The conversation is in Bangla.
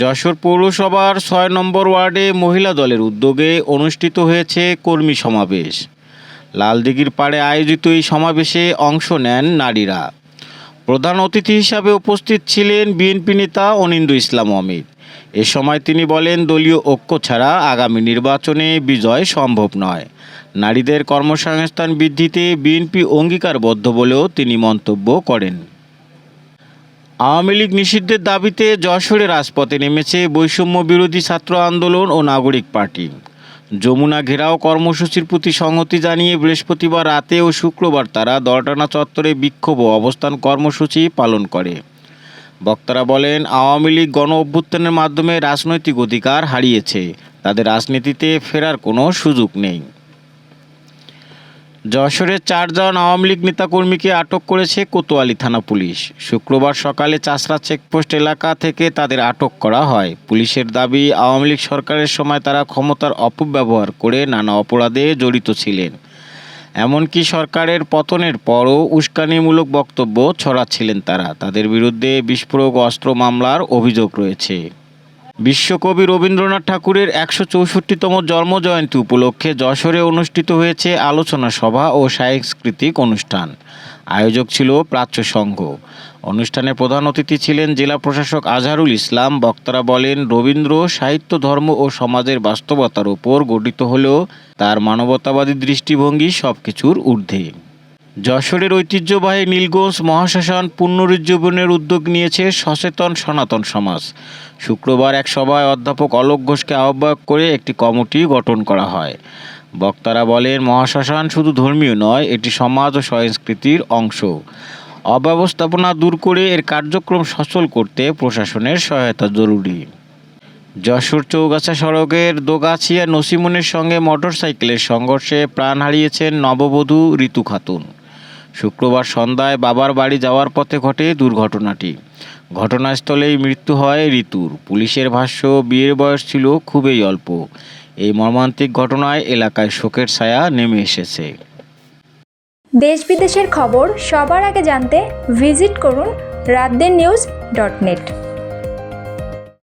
যশোর পৌরসভার ছয় নম্বর ওয়ার্ডে মহিলা দলের উদ্যোগে অনুষ্ঠিত হয়েছে কর্মী সমাবেশ। লালদিঘির পাড়ে আয়োজিত এই সমাবেশে অংশ নেন নারীরা। প্রধান অতিথি হিসাবে উপস্থিত ছিলেন বিএনপি নেতা অনিন্দু ইসলাম অমিত এ সময় তিনি বলেন, দলীয় ঐক্য ছাড়া আগামী নির্বাচনে বিজয় সম্ভব নয়। নারীদের কর্মসংস্থান বৃদ্ধিতে বিএনপি অঙ্গীকারবদ্ধ বলেও তিনি মন্তব্য করেন। আওয়ামী লীগ নিষিদ্ধের দাবিতে যশোরে রাজপথে নেমেছে বৈষম্য বিরোধী ছাত্র আন্দোলন ও নাগরিক পার্টি। যমুনা ঘেরাও কর্মসূচির প্রতি সংহতি জানিয়ে বৃহস্পতিবার রাতে ও শুক্রবার তারা দলটানা চত্বরে বিক্ষোভ ও অবস্থান কর্মসূচি পালন করে। বক্তারা বলেন, আওয়ামী লীগ গণ অভ্যুত্থানের মাধ্যমে রাজনৈতিক অধিকার হারিয়েছে। তাদের রাজনীতিতে ফেরার কোনো সুযোগ নেই। যশোরের চারজন আওয়ামী লীগ নেতাকর্মীকে আটক করেছে কোতোয়ালি থানা পুলিশ। শুক্রবার সকালে চাষরা চেকপোস্ট এলাকা থেকে তাদের আটক করা হয়। পুলিশের দাবি, আওয়ামী লীগ সরকারের সময় তারা ক্ষমতার অপব্যবহার করে নানা অপরাধে জড়িত ছিলেন। এমনকি সরকারের পতনের পরও উস্কানিমূলক বক্তব্য ছড়াচ্ছিলেন তারা। তাদের বিরুদ্ধে বিস্ফোরক অস্ত্র মামলার অভিযোগ রয়েছে। বিশ্বকবি রবীন্দ্রনাথ ঠাকুরের একশো চৌষট্টিতম জন্মজয়ন্তী উপলক্ষে যশোরে অনুষ্ঠিত হয়েছে আলোচনা সভা ও সাংস্কৃতিক অনুষ্ঠান। আয়োজক ছিল প্রাচ্য সংঘ। অনুষ্ঠানে প্রধান অতিথি ছিলেন জেলা প্রশাসক আজহারুল ইসলাম, বক্তারা বলেন, রবীন্দ্র সাহিত্য, ধর্ম ও সমাজের বাস্তবতার উপর গঠিত হলেও তার মানবতাবাদী দৃষ্টিভঙ্গি সব কিছুর ঊর্ধ্বে। যশোরের ঐতিহ্যবাহী নীলগঞ্জ মহাশ্মশান পুনরুজ্জীবনের উদ্যোগ নিয়েছে সচেতন সনাতন সমাজ। শুক্রবার এক সভায় অধ্যাপক অলোক ঘোষকে আহ্বায়ক করে একটি কমিটি গঠন করা হয়। বক্তারা বলেন, মহাশ্মশান শুধু ধর্মীয় নয়, এটি সমাজ ও সংস্কৃতির অংশ। অব্যবস্থাপনা দূর করে এর কার্যক্রম সচল করতে প্রশাসনের সহায়তা জরুরি। যশোর চৌগাছা সড়কের দোগাছিয়া নসিমনের সঙ্গে মোটরসাইকেলের সংঘর্ষে প্রাণ হারিয়েছেন নববধূ ঋতু খাতুন। শুক্রবার সন্ধ্যায় বাবার বাড়ি যাওয়ার পথে ঘটে দুর্ঘটনাটি। ঘটনাস্থলেই মৃত্যু হয় ঋতুর। পুলিশের ভাষ্য, বিয়ের বয়স ছিল খুবই অল্প। এই মর্মান্তিক ঘটনায় এলাকায় শোকের ছায়া নেমে এসেছে। দেশ বিদেশের খবর সবার আগে জানতে ভিজিট করুন রাতদের নিউজ ডট নেট।